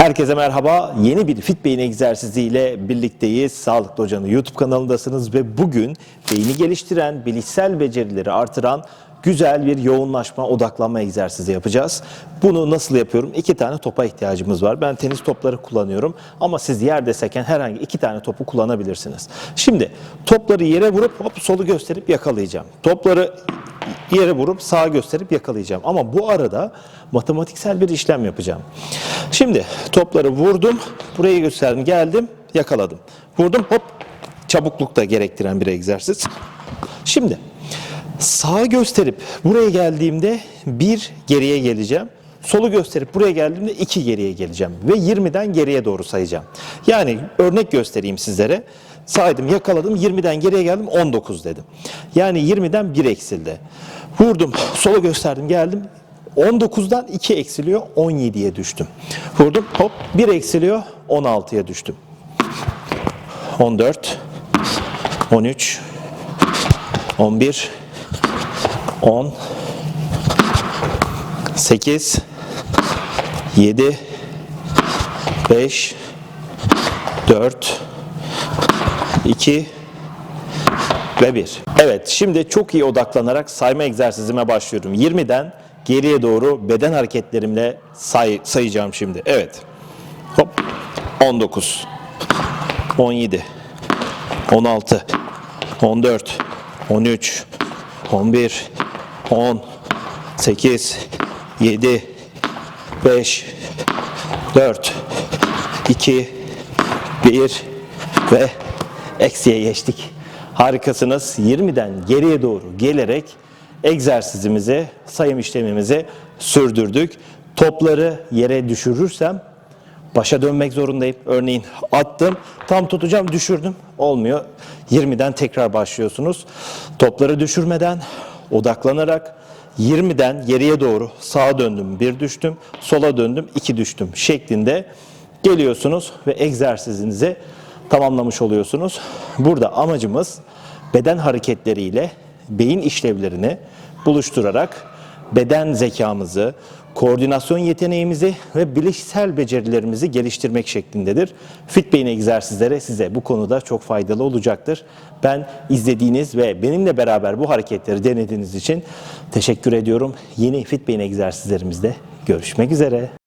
Herkese merhaba. Yeni bir Fit Beyin egzersiziyle birlikteyiz. Sağlıklı Hoca'nın YouTube kanalındasınız ve bugün beyni geliştiren, bilişsel becerileri artıran güzel bir yoğunlaşma, odaklanma egzersizi yapacağız. Bunu nasıl yapıyorum? İki tane topa ihtiyacımız var. Ben tenis topları kullanıyorum ama siz yerde seken herhangi iki tane topu kullanabilirsiniz. Şimdi topları yere vurup hop solu gösterip yakalayacağım. Topları yere vurup sağa gösterip yakalayacağım. Ama bu arada matematiksel bir işlem yapacağım. Şimdi topları vurdum, buraya gösterdim, geldim, yakaladım. Vurdum, hop, çabukluk da gerektiren bir egzersiz. Şimdi sağa gösterip buraya geldiğimde bir geriye geleceğim. Solu gösterip buraya geldiğimde iki geriye geleceğim. Ve 20'den geriye doğru sayacağım. Yani örnek göstereyim sizlere. Saydım, yakaladım, 20'den geriye geldim, 19 dedim. Yani 20'den 1 eksildi. Vurdum, solu gösterdim, geldim. 19'dan 2 eksiliyor, 17'ye düştüm. Vurdum, hop, 1 eksiliyor, 16'ya düştüm. 14, 13, 11, 10, 8, 7, 5, 4, 2 ve 1. Evet, şimdi çok iyi odaklanarak sayma egzersizime başlıyorum. 20'den geriye doğru beden hareketlerimle say sayacağım şimdi. Evet. Hop. 19. 17. 16. 14. 13. 11. 10. 8. 7. 5. 4. 2. 1 ve eksiye geçtik. Harikasınız. 20'den geriye doğru gelerek egzersizimizi, sayım işlemimizi sürdürdük. Topları yere düşürürsem başa dönmek zorundayım. Örneğin attım, tam tutacağım, düşürdüm. Olmuyor. 20'den tekrar başlıyorsunuz. Topları düşürmeden, odaklanarak 20'den geriye doğru sağa döndüm, bir düştüm, sola döndüm, iki düştüm şeklinde geliyorsunuz ve egzersizinizi tamamlamış oluyorsunuz. Burada amacımız beden hareketleriyle beyin işlevlerini buluşturarak beden zekamızı, koordinasyon yeteneğimizi ve bilişsel becerilerimizi geliştirmek şeklindedir. Fit Beyin egzersizleri size bu konuda çok faydalı olacaktır. Ben izlediğiniz ve benimle beraber bu hareketleri denediğiniz için teşekkür ediyorum. Yeni Fit Beyin egzersizlerimizde görüşmek üzere.